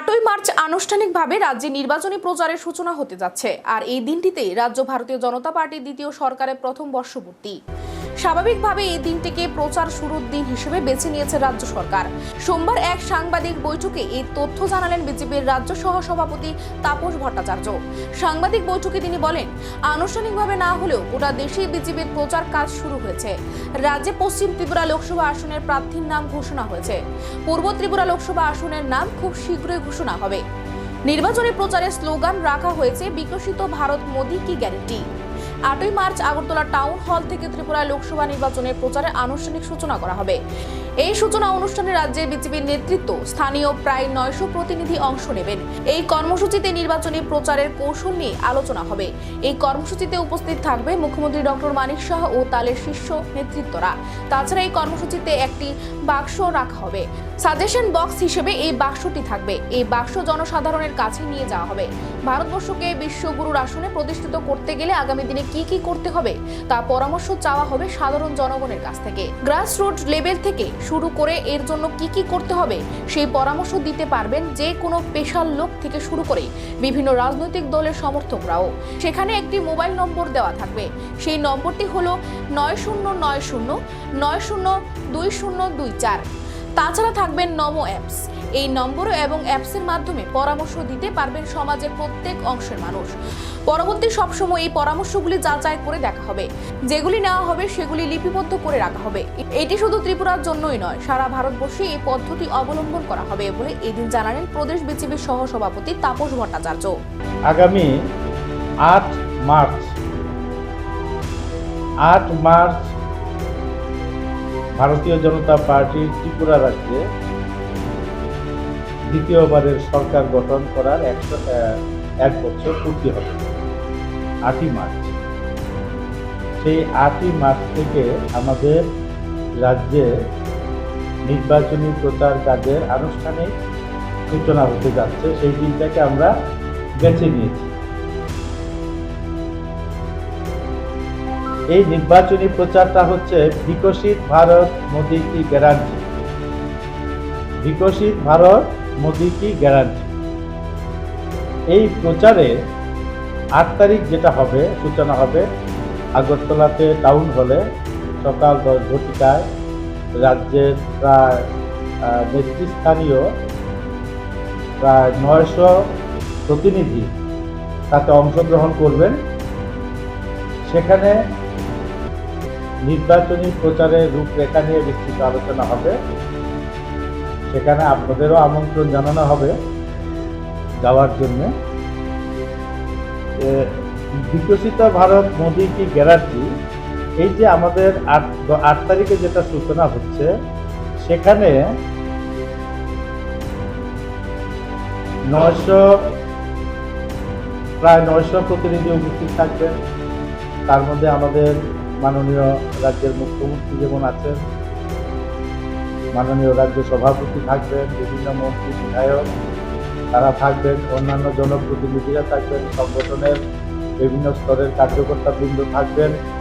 আটই মার্চ আনুষ্ঠানিকভাবে রাজ্যে নির্বাচনী প্রচারের সূচনা হতে যাচ্ছে। আর এই দিনটিতে রাজ্য ভারতীয় জনতা পার্টির দ্বিতীয় সরকারের প্রথম বর্ষপূর্তি। স্বাভাবিকভাবে এই দিনটিকে প্রচার শুরুর দিন হিসেবে বেছে নিয়েছে রাজ্য সরকার। সোমবার এক সাংবাদিক বৈঠকে এই তথ্য জানালেন বিজেপির রাজ্য সহ সভাপতি তাপস ভট্টাচার্য। সাংবাদিক বৈঠকে তিনি বলেন, আনুষ্ঠানিকভাবে না হলেও গোটা দেশেই বিজেপির প্রচার কাজ শুরু হয়েছে। রাজ্যে পশ্চিম ত্রিপুরা লোকসভা আসনের প্রার্থীর নাম ঘোষণা হয়েছে। পূর্ব ত্রিপুরা লোকসভা আসনের নাম খুব শীঘ্রই ঘোষণা হবে। নির্বাচনী প্রচারে স্লোগান রাখা হয়েছে বিকশিত ভারত মোদী কি গ্যারেন্টি? আটই মার্চ আগরতলা টাউন হল থেকে ত্রিপুরা লোকসভা নির্বাচনের প্রচারে আনুষ্ঠানিক সূচনা করা হবে। এই সূচনা অনুষ্ঠানে রাজ্যের বিজেপির নেতৃত্ব স্থানীয় প্রায় নয়শো প্রতিনিধি অংশ নেবেন। এই কর্মসূচিতে নির্বাচনী প্রচারের কৌশল নিয়ে আলোচনা হবে। এই কর্মসূচিতে উপস্থিত থাকবে মুখ্যমন্ত্রী ডক্টর মানিক শাহ ও তালের শীর্ষ নেতৃত্বরা। তাছাড়া এই কর্মসূচিতে একটি বাক্স রাখা হবে। সাজেশন বক্স হিসেবে এই বাক্সটি থাকবে। এই বাক্স জনসাধারণের কাছে নিয়ে যাওয়া হবে। ভারতবর্ষকে বিশ্বগুরুর আসনে প্রতিষ্ঠিত করতে গেলে আগামী দিনে কি কি করতে হবে তা পরামর্শ চাওয়া হবে সাধারণ জনগণের কাছ থেকে। গ্রাস রুট লেভেল থেকে শুরু করে এর জন্য কি কি করতে হবে সেই পরামর্শ দিতে পারবেন যে কোনো পেশার লোক থেকে শুরু করে বিভিন্ন রাজনৈতিক দলের সমর্থকরাও। সেখানে একটি মোবাইল নম্বর দেওয়া থাকবে। সেই নম্বরটি হলো নয় শূন্য নয় শূন্য নয় শূন্য দুই শূন্য দুই চার। তাছাড়া থাকবেন নমো অ্যাপস। এই নম্বর এবং অ্যাপসের মাধ্যমে পরামর্শ দিতে পারবেন সমাজের প্রত্যেক অংশের মানুষ। পরবর্তী সবসময় এই পরামর্শগুলি যাচাই করে দেখা হবে। যেগুলি নেওয়া হবে সেগুলি লিপিবদ্ধ করে রাখা হবে। এটি শুধু ত্রিপুরার জন্যই নয়, সারা ভারতবর্ষে এই পদ্ধতি অবলম্বন করা হবে বলে এদিন জানালেন প্রদেশ বিজেপির সহ সভাপতি তাপস ভট্টাচার্য। আগামী আট মার্চ আট মার্চ ভারতীয় জনতা পার্টির ত্রিপুরা রাজ্যে দ্বিতীয়বারের সরকার গঠন করার একশো এক বছর পূর্তি হবে। আটই মার্চ। সেই আটই মার্চ থেকে আমাদের রাজ্যে নির্বাচনী প্রচার কাজের আনুষ্ঠানিক সূচনা হতে যাচ্ছে, সেই দিনটাকে আমরা বেছে নিয়েছি। এই নির্বাচনী প্রচারটা হচ্ছে বিকশিত ভারত, মোদি কি গ্যারান্টি? বিকশিত ভারত, মোদি কি গ্যারান্টি? এই প্রচারে আট তারিখ যেটা হবে, সূচনা হবে, আগরতলাতে টাউন হলে সকাল দশ ঘটিকায় রাজ্যের প্রায় নেতৃস্থানীয় প্রায় নয়শো প্রতিনিধি তাতে অংশগ্রহণ করবেন। সেখানে নির্বাচনী প্রচারের রূপরেখা নিয়ে বিস্তৃত আলোচনা হবে। সেখানে আপনাদেরও আমন্ত্রণ জানানো হবে যাওয়ার জন্য। বিকশিত ভারত মোদী কি গ্যারান্টি? এই যে আমাদের আট আট তারিখে যেটা সূচনা হচ্ছে, সেখানে নয়শো, প্রায় নয়শো প্রতিনিধি উপস্থিত থাকবেন তার মধ্যে আমাদের মাননীয় রাজ্যের মুখ্যমন্ত্রী যেমন আছেন, মাননীয় রাজ্য সভাপতি থাকবেন, বিভিন্ন মন্ত্রী, বিধায়ক। তারা থাকবেন অন্যান্য জনপ্রতিনিধিরা থাকবেন সংগঠনের বিভিন্ন স্তরের কার্যকর্তা বৃন্দ থাকবেন।